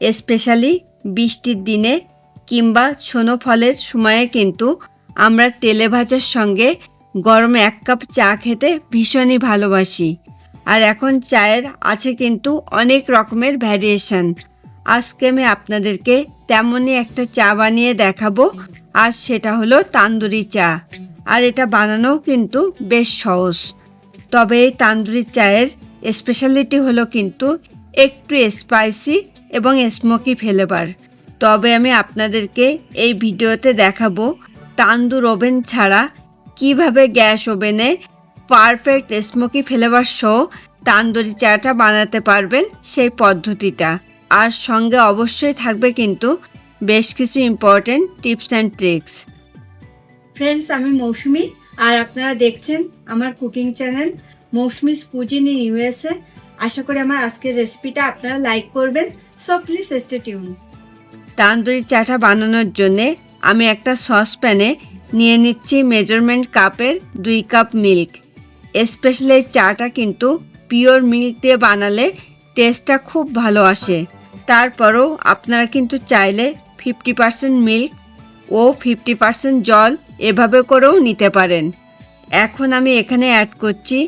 Specially বৃষ্টির দিনে কিংবা ফলের সময়ে কিন্তু আমরা তেলে ভাজার সঙ্গে গরমে এক কাপ চা খেতে ভীষণই ভালোবাসি। আর এখন চায়ের আছে কিন্তু অনেক রকমের ভ্যারিয়েশন আজকে আমি আপনাদেরকে তেমনই একটা চা বানিয়ে দেখাবো, আর সেটা হলো তান্দুরি চা। আর এটা বানানোও কিন্তু বেশ সহজ। তবে এই তান্দুরি চায়ের স্পেশালিটি হলো কিন্তু একটু স্পাইসি এবং স্মোকি ফ্লেভার তবে আমি আপনাদেরকে এই ভিডিওতে দেখাবো তান্দুর ওভেন ছাড়া কীভাবে গ্যাস ওভেনে পারফেক্ট স্মোকি ফ্লেভার সহ তান্দুরি চাটা বানাতে পারবেন সেই পদ্ধতিটা। আর সঙ্গে অবশ্যই থাকবে কিন্তু বেশ কিছু important tips and tricks friends আমি মৌসুমি, আর আপনারা দেখছেন আমার cooking channel Mousumi's cuisine in USA আশা করি আমার আজকের রেসিপিটা আপনারা লাইক করবেন so please stay tune tandoori চাটা বানানোর জন্যে আমি একটা সসপ্যানে নিয়ে নিচ্ছি মেজারমেন্ট কাপের দুই কাপ মিল্ক স্পেশালি চাটা কিন্তু পিওর মিল্ক দিয়ে বানালে টেস্টটা খুব ভালো আসে। তারপরও আপনারা কিন্তু চাইলে ফিফটি পার্সেন্ট মিল্ক ও ফিফটি পার্সেন্ট জল এভাবে করেও নিতে পারেন। এখন আমি এখানে অ্যাড করছি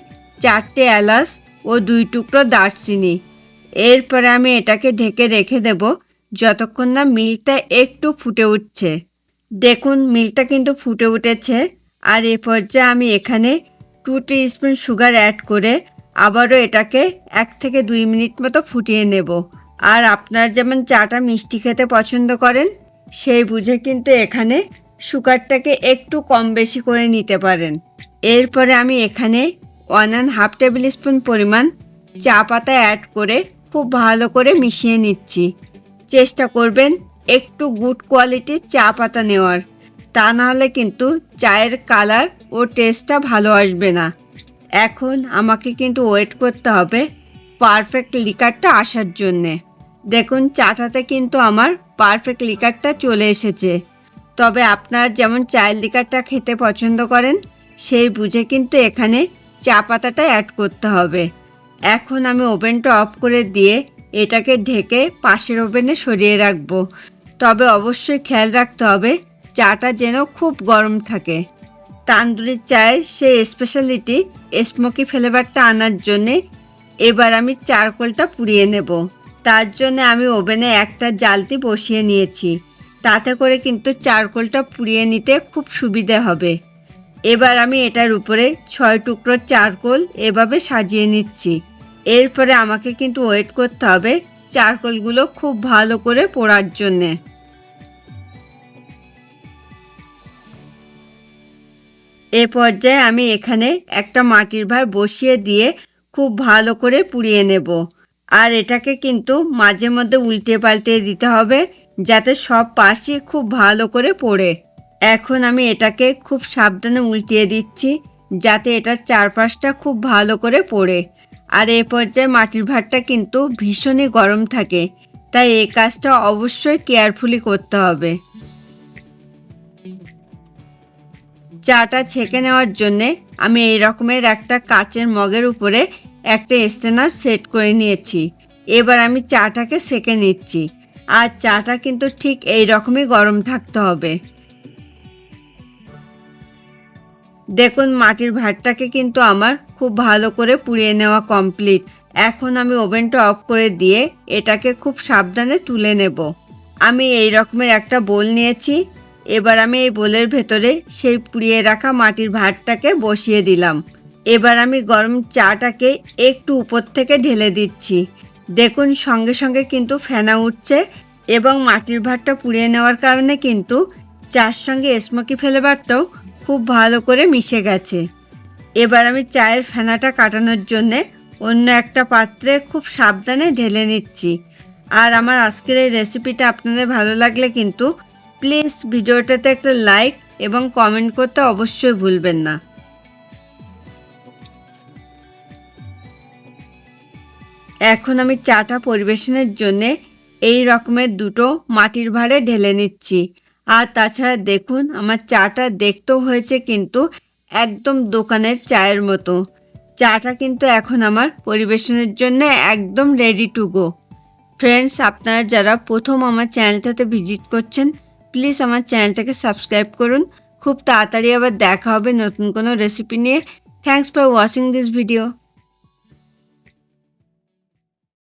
চারটে এলাচ ও দুই টুকরো দারচিনি। এরপরে আমি এটাকে ঢেকে রেখে দেব, যতক্ষণ না মিল্কটা একটু ফুটে উঠছে। দেখুন মিল্কটা কিন্তু ফুটে উঠেছে। আর এ পর্যায়ে আমি এখানে টু স্পুন সুগার অ্যাড করে আবারও এটাকে এক থেকে দুই মিনিট মতো ফুটিয়ে নেব। আর আপনার যেমন চাটা মিষ্টি খেতে পছন্দ করেন, সেই বুঝে কিন্তু এখানে সুগারটাকে একটু কম বেশি করে নিতে পারেন। এরপরে আমি এখানে one and half tablespoon পরিমাণ চা পাতা অ্যাড করে খুব ভালো করে মিশিয়ে নিচ্ছি। চেষ্টা করবেন একটু গুড কোয়ালিটির চা পাতা নেওয়ার। তা নাহলে কিন্তু চায়ের কালার ও টেস্টটা ভালো আসবে না। এখন আমাকে কিন্তু ওয়েট করতে হবে পারফেক্ট লিকারটা আসার জন্যে। দেখুন চাটাতে কিন্তু আমার পারফেক্ট লিকারটা চলে এসেছে। তবে আপনার যেমন চায়ের লিকারটা খেতে পছন্দ করেন, সেই বুঝে কিন্তু এখানে চা পাতাটা অ্যাড করতে হবে। এখন আমি ওভেনটা অফ করে দিয়ে এটাকে ঢেকে পাশের ওভেনে সরিয়ে রাখব। তবে অবশ্যই খেয়াল রাখতে হবে, চাটা যেন খুব গরম থাকে। তান্দুরির চায়ের সেই স্পেশালিটি স্মোকি ফ্লেভারটা আনার জন্যে এবার আমি চারকোলটা পুড়িয়ে নেব। তার জন্য আমি ওভেনে একটা জালতি বসিয়ে নিয়েছি। তাতে করে কিন্তু চারকোলটা পুড়িয়ে নিতে খুব সুবিধে হবে। এবার আমি এটার উপরে ছয় টুকরো চারকোল এভাবে সাজিয়ে নিচ্ছি। এরপরে আমাকে কিন্তু ওয়েট করতে হবে চারকোলগুলো খুব ভালো করে পোড়ার জন্যে। এ পর্যায়ে আমি এখানে একটা মাটির ভার বসিয়ে দিয়ে খুব ভালো করে পুড়িয়ে নেব। আর এটাকে কিন্তু মাঝে মধ্যে উল্টে পাল্টে দিতে হবে যাতে সব পাশই খুব ভালো করে পড়ে। এখন আমি এটাকে খুব সাবধানে উল্টিয়ে দিচ্ছি যাতে এটার চারপাশটা খুব ভালো করে পড়ে। আর এ পর্যায়ে মাটির ভাতটা কিন্তু ভীষণই গরম থাকে, তাই এই কাজটা অবশ্যই কেয়ারফুলি করতে হবে। চাটা ছেঁকে নেওয়ার জন্যে আমি এই রকমের একটা কাচের মগের উপরে একটা স্টেনার সেট করে নিয়েছি। এবার আমি চাটাকে সেকে নিচ্ছি। আর চাটা কিন্তু ঠিক এই রকমই গরম থাকতে হবে। দেখুন, মাটির ভাতটাকে কিন্তু আমার খুব ভালো করে পুড়িয়ে নেওয়া কমপ্লিট এখন আমি ওভেনটা অফ করে দিয়ে এটাকে খুব সাবধানে তুলে নেব। আমি এই রকমের একটা বোল নিয়েছি। এবার আমি এই বোলের ভেতরে সেই পুড়িয়ে রাখা মাটির ভাতটাকে বসিয়ে দিলাম। এবার আমি গরম চাটাকে একটু উপর থেকে ঢেলে দিচ্ছি। দেখুন, সঙ্গে সঙ্গে কিন্তু ফেনা উঠছে এবং মাটির ভাতটা পুড়িয়ে নেওয়ার কারণে কিন্তু চার সঙ্গে স্মোকি ফ্লেভারটাও খুব ভালো করে মিশে গেছে। এবার আমি চায়ের ফেনাটা কাটানোর জন্যে অন্য একটা পাত্রে খুব সাবধানে ঢেলে নিচ্ছি। আর আমার আজকের এই রেসিপিটা আপনাদের ভালো লাগলে কিন্তু প্লিজ ভিডিওটাতে একটা লাইক এবং কমেন্ট করতে অবশ্যই ভুলবেন না। এখন আমি চাটা পরিবেশনের জন্যে এই রকমের দুটো মাটির ভাঁড়ে ঢেলে নিচ্ছি। আর তাছাড়া দেখুন, আমার চাটা দেখতেও হয়েছে কিন্তু একদম দোকানের চায়ের মতো। চাটা কিন্তু এখন আমার পরিবেশনের জন্য একদম রেডি টু গো ফ্রেন্ডস আপনারা যারা প্রথম আমার চ্যানেলটাতে ভিজিট করছেন প্লিজ আমার চ্যানেলটাকে সাবস্ক্রাইব করুন। খুব তাড়াতাড়ি আবার দেখা হবে নতুন কোনো রেসিপি নিয়ে। Thanks for watching this video